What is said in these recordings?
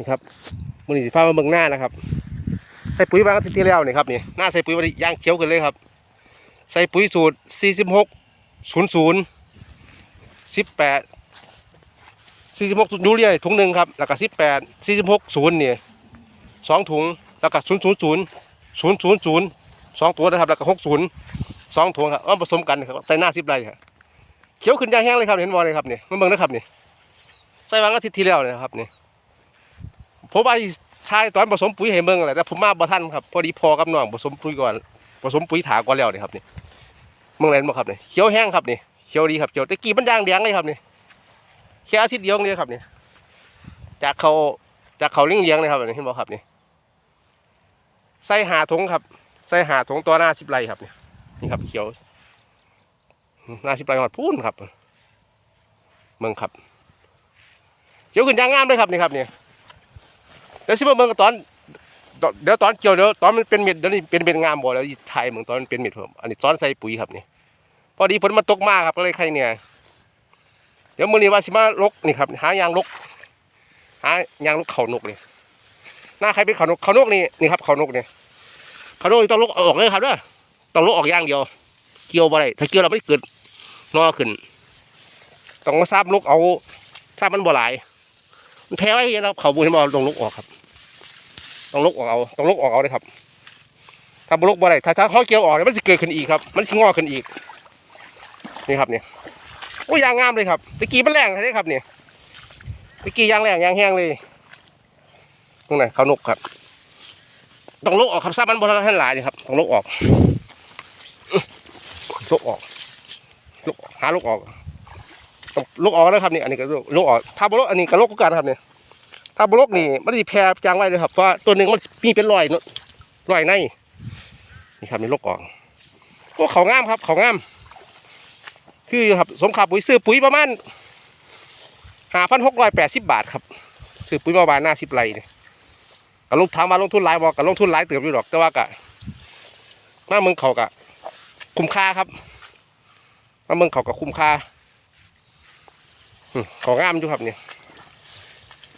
นี่ครับมือนี้สิพามาเบิ่งหน้านะครับ ใส่ปุ๋ยบางอาทิตย์ที่แล้วนี่ครับนี่หน้าใส่ปุ๋ยวันนี้ย่างเขียวขึ้นเลยครับ ใส่ปุ๋ยสูตร 46 00 18 46ยูเรียถุงหนึ่งครับแล้วก็18 46 0นี่สองถุงแล้วก็0 0 0 0 0 0สองตัวนะครับแล้วก็60สองถุงครับเอาผสมกันครับใส่หน้า10ไรครับเขียวขึ้นย่างแห้งเลยครับเห็นบอลเลยครับนี่มาเบิ่งนะครับนี่ใส่บางอาทิตย์ที่แล้วเนะครับนี่ ผมไปทายตอนผสมปุ๋ยให้เบิ่งแหละแต่ผมมาบ่ทันครับพอดีพอกับน้องผสมปุ๋ยก่อนผสมปุ๋ยถาก่อนแล้วนี่ครับนี่เมืองไหนบ่ครับนี่เขียวแห้งครับนี่เขียวดีครับเขียวแต่กี้มันย่างแดงเลยครับนี่แค่อาทิตย์เดียวนี่ครับนี่จากเขาจากเขาเลี้ยงเลี้ยงเลยครับนี่เห็นบ่ครับนี่ใส่หาถงครับใส่หาถงตัวหน้าสิบไรครับนี่นี่ครับเขียวหน้าสิบไรหอดพูนครับ เมืองครับเขียวขึ้นย่างงามเลยครับนี่ครับนี่ ดี๋ยวสิมาเบิ่งตอน เดี๋ยวตอนเกี่ยวเดี๋ยวตอนมันเป็นเม็ดเดี๋ยวนี้เป็นเม็ดงามบ่แล้วสิถ่ายเมืองตอนมันเป็นเม็ดผมอันนี้ตอนใส่ปุ๋ยครับนี่พอดีฝนมันตกมากครับก็เลยใครเนี่ยเดี๋ยวมือนี้ว่าสิมาลกนี่ครับหายางลกหายางลกเขานกเลยหน้าใครเป็นเขานกเขานกนี่นี่ครับเขานกนี่เขานกต้องลกออกเลยครับเด้อต้องลกออกย่างเดียว เกี่ยวบ่ได้ถ้าเกี่ยวเราไม่เกิดนอขึ้น ต้องมาซาบลกเอาซาบมันบ่หลาย แพ้ไว้นะครับเขาบุญให้มาต้องลุกออกครับต้องลุกออกเอาต้องลุกออกเอาเลยครับ ถ้าบุลุกบ่ได้ถ้าถ้าเขาเกี่ยวออกเนี่ยมันจะเกิดขึ้นอีกครับ มันจะงอกขึ้นอีก นี่ครับเนี่ยโอ้ยยางงามเลยครับตะกี้มันแรงใช่ไหมครับเนี่ยตะกี้ยางแรงยางแห้งเลยตรงไหนเขานกครับ ต้องลุกออกครับซ้ำมันบนท่านหลายนี่ครับต้องลุกออกลุกออกลุกหาลุกออก ลุกออกนะครับนี่อันนี้ก็ลุกลุกออกถ้าบลกอันนี้ก็ลุกก็กันครับเนี่ยถ้าบลกนี่มันจะแพร่จางไว้เลยครับเพราะว่าตัวหนึ่งมันมีเป็นรอยรอยในนี่ครับนี่ลุกออกโอ้เขางามครับเขางาม คือครับสมขาปุ๋ยซื้อปุ๋ยประมาณหาพันหกร้อยแปดสิบบาทครับซื้อปุ๋ยมาบานหน้าสิบไรเนี่ยก็ลงทางมาลงทุนหลายบอกก็ลงทุนหลายเติบอยู่ดอกแต่ว่ากะมาเมืองเขากะคุ้มค่าครับมาเมืองเขากะคุ้มค่า ของงามอยู่ครับเนี่ย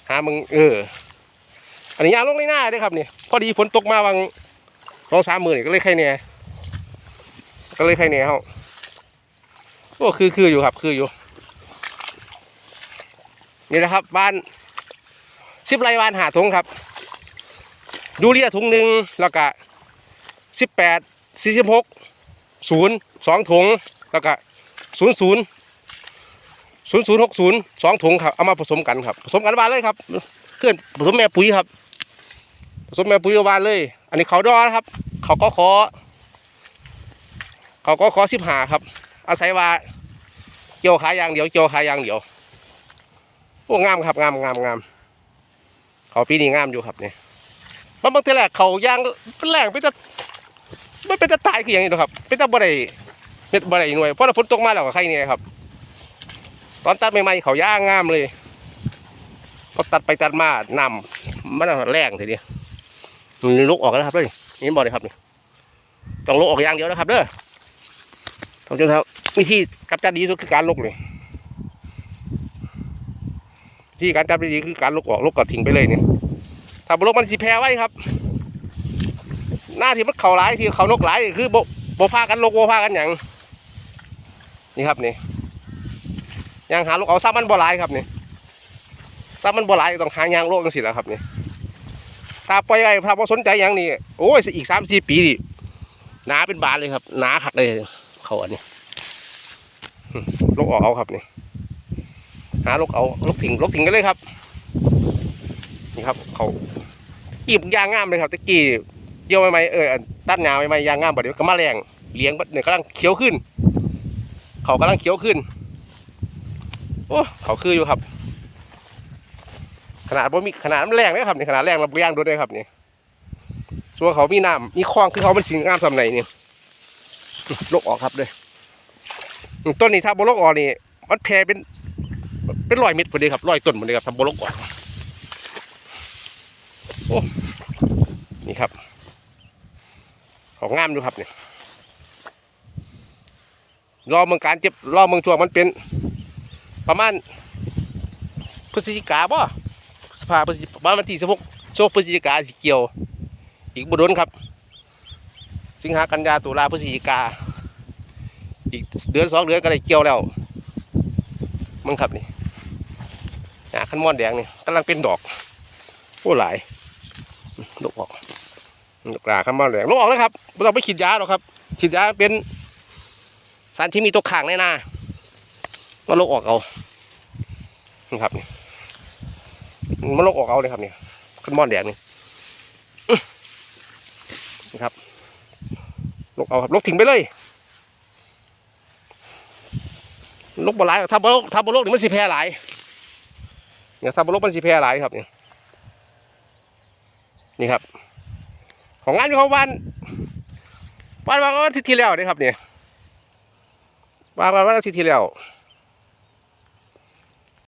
หามึงเออ อันนี้ยาลงในหน้าเด้วยครับเนี่ยพอดีฝนตกมาบางสองสามหมื่นก็เลยใครเนี่ยก็เลยใครเนี่ยเขาโอ้คือคืออยู่ครับ คืออยู่ นี่นะครับบ้านสิบไรบ้านหาถุงครับ ดูเรียถุงหนึ่งแล้วก็สิบแปดสี่สิบหกศูนย์สองถุงแล้วก็ศูนย์ศูนย์ ศูนย์ศูนย์หกศูนย์สองถุงครับเอามาผสมกันครับผสมกันบานเลยครับเคลื่อนผสมแม่ปุ๋ยครับ ผสมแม่ปุ๋ยบานเลย อันนี้เขาดอนะครับ เขาก็ขอ เขาก็ขอสิบหาครับ อาศัยว่าเกี่ยวขายยางเดียวเกี่ยวขายยางเดียวโอ้งามครับงามงามงามเขาปีนี้งามอยู่ครับเนี่ยมันบางทีแรกเขายางเป็นแรงเป็นตะไม่เป็นตะตายคืออย่างนี้หรอกครับเป็นตะบ่ได้เป็นบ่ได้หน่วยเพราะถ้าฝนตกมาแล้วก็ใครเนี่ยครับ ตอนตัดใหม่ๆเขาย่างงามเลยพอตัดไปตัดมานำมันแรงทีเดียวมันลุกออกแล้วครับเลยนี่บอกเลยครับนี่ต้องลุกออกอย่างเดียวนะครับเด้อต้องจนครับวิธีกำจัดดีสุดคือการลุกเลยที่การจัดดีคือการลุกออกลุกก็ทิ้งไปเลยเนี่ยถ้าบลุกมันสิแพ้ไว้ครับ หน้าที่มันเข่าหลายที่เขานกหลายคือโบโบพากันลกโบพากันอย่างนี่ครับนี่ ยางหาลูกเอาซ้ำมันบ่หลายครับนี่ซ้ำมันบ่หลายต้องหายางโลกจังสิแล้วครับนี่ถ้าปล่อยไว้ถ้าบ่สนใจอย่างนี้โอ้ยอีกสามสี่ปีนี่หนาเป็นบานเลยครับหนาขัดเลยเขาอันนี้ลูกออกเอาครับนี่หาลูกเอาลูกถิงลูกถิงกันเลยครับ นี่ครับเขากีบยางงามเลยครับตะกี้เยี่ยวใหม่ๆเออตัดหนาใหม่ๆยางงามบ่เดี๋ยวก็มาแรงเลี้ยงเนี่ยกำลังเขียวขึ้น เขากำลังเขียวขึ้น โอ้เขาคืออยู่ครับ ขนาดบ่มีขนาดมันแรงเลยครับนี่ขนาดแรงเราย่างด้วยครับนี่ส่วนเขามีน้ำมีคลองคือเขาเป็นสิ่งงามสำไหนนี่ลกออกครับเลยต้นนี้ถ้าบลกออกนี่มันแพร่เป็น เป็นรอยเม็ดพอดีครับรอยต้นพอดีครับถ้าบลกออกโอ้นี่ครับ ของงามอยู่ครับเนี่ยรอเมืองการเจ็บรอเมืองช่วงมันเป็น ประมาณพฤศจิกาบ่สภาพฤศจิบ้านวันที่สิบหกโชคพฤศจิกาสิเกี่ยว อีกบุดนครับ สิงหากันยาตุลาพฤศจิกา อีกเดือนสองเดือนก็ได้เกี่ยวแล้วมึงครับนี่หาขันมอนแดงนี่กำลังเป็นดอกโอ้หลายลูกออกลูกหลาขันมอนแดงลูกออกแล้วครับเราไม่ต้องไปฉีดยาหรอกครับฉีดยาเป็นสารที่มีตัวข่างในนา ก็ลูกออกเอานี่ครับนี่มันลกออกเอาเลยครับเนี่ยขันมอนแดงนี่นี่ครับ ลกเอาครับ ลกทิ้งไปเลย ลกบอลายถ้าบอลถ้าบอลกนี่มันสิแพร่หลายเนี่ยถ้าบอลกมันสิแพร่หลายครับเนี่ยนี่ครับ ของงานอยู่ของบ้านบ้านวันอาทิตย์ที่แล้วนี่ครับเนี่ยบ้านวันอาทิตย์ที่แล้ว